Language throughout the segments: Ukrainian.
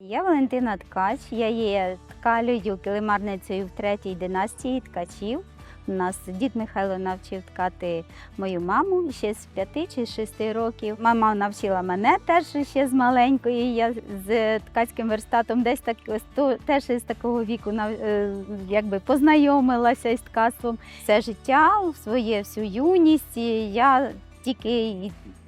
Я Валентина Ткач, я є ткалею килимарницею в третій династії ткачів. У нас дід Михайло навчив ткати мою маму ще з п'яти чи з шести років. Мама навчила мене теж ще з маленької. Я з ткацьким верстатом десь так з теж з такого віку е, якби познайомилася із ткацтвом. Все життя, своє всю юність. Я тільки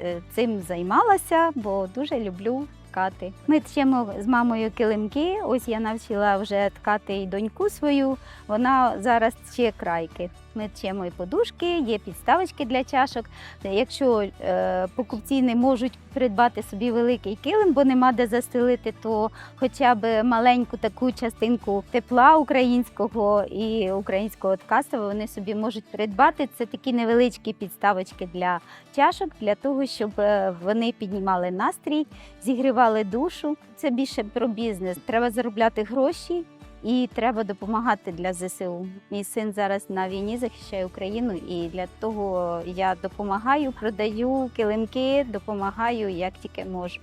е, цим займалася, бо дуже люблю ткати. Ми тчемо з мамою килимки. Ось я навчила вже ткати і доньку свою. Вона зараз тче крайки. Ми тчемо і подушки, є підставочки для чашок. Якщо е, покупці не можуть придбати собі великий килим, бо нема де застелити, то хоча б маленьку таку частинку тепла українського і українського ткацтва вони собі можуть придбати. Це такі невеличкі підставочки для чашок, для того, щоб е, вони піднімали настрій, зігрівали душу. Це більше про бізнес. Треба заробляти гроші. І треба допомагати для ЗСУ. Мій син зараз на війні захищає Україну, і для того я допомагаю, продаю килимки, допомагаю як тільки можу.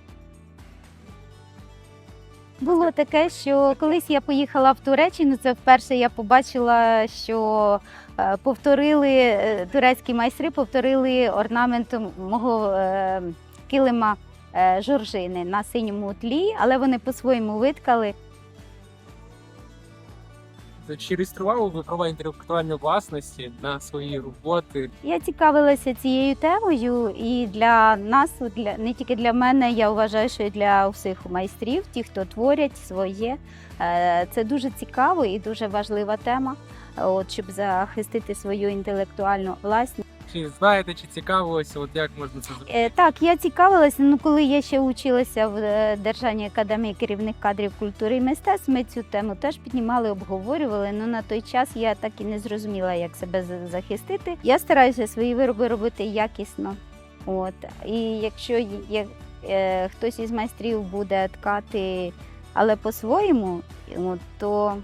Було таке, що колись я поїхала в Туреччину. Це вперше я побачила, що е, повторили е, турецькі майстри, повторили орнамент мого е, килима жоржини на синьому тлі, але вони по-своєму виткали. Чи реєстрували ви права інтелектуальної власності на свої роботи? Я цікавилася цією темою, і для нас, для не тільки для мене, я вважаю, що і для всіх майстрів, ті, хто творять своє, е, це дуже цікаво і дуже важлива тема. От щоб захистити свою інтелектуальну власність. Чи знаєте, чи цікавилося, от як можна це зробити? Е, Так, я цікавилася. Ну, коли я ще училася в е, Державній академії керівних кадрів культури і мистецтв, ми цю тему теж піднімали, обговорювали. Ну на той час я так і не зрозуміла, як себе за- захистити. Я стараюся свої вироби робити якісно. От і якщо є, е, хтось із майстрів буде ткати, але по-своєму, от, то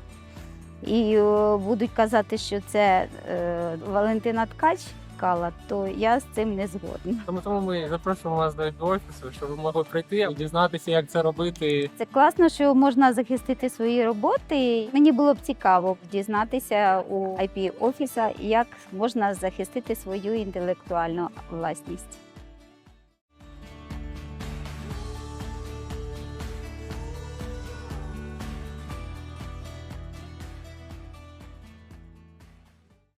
і будуть казати, що це е, Валентина Ткач ткала, то я з цим не згодна. Тому тому ми запрошуємо вас до офісу, щоб ви могли прийти і дізнатися, як це робити. Це класно, що можна захистити свої роботи. Мені було б цікаво дізнатися у IP офіса, як можна захистити свою інтелектуальну власність.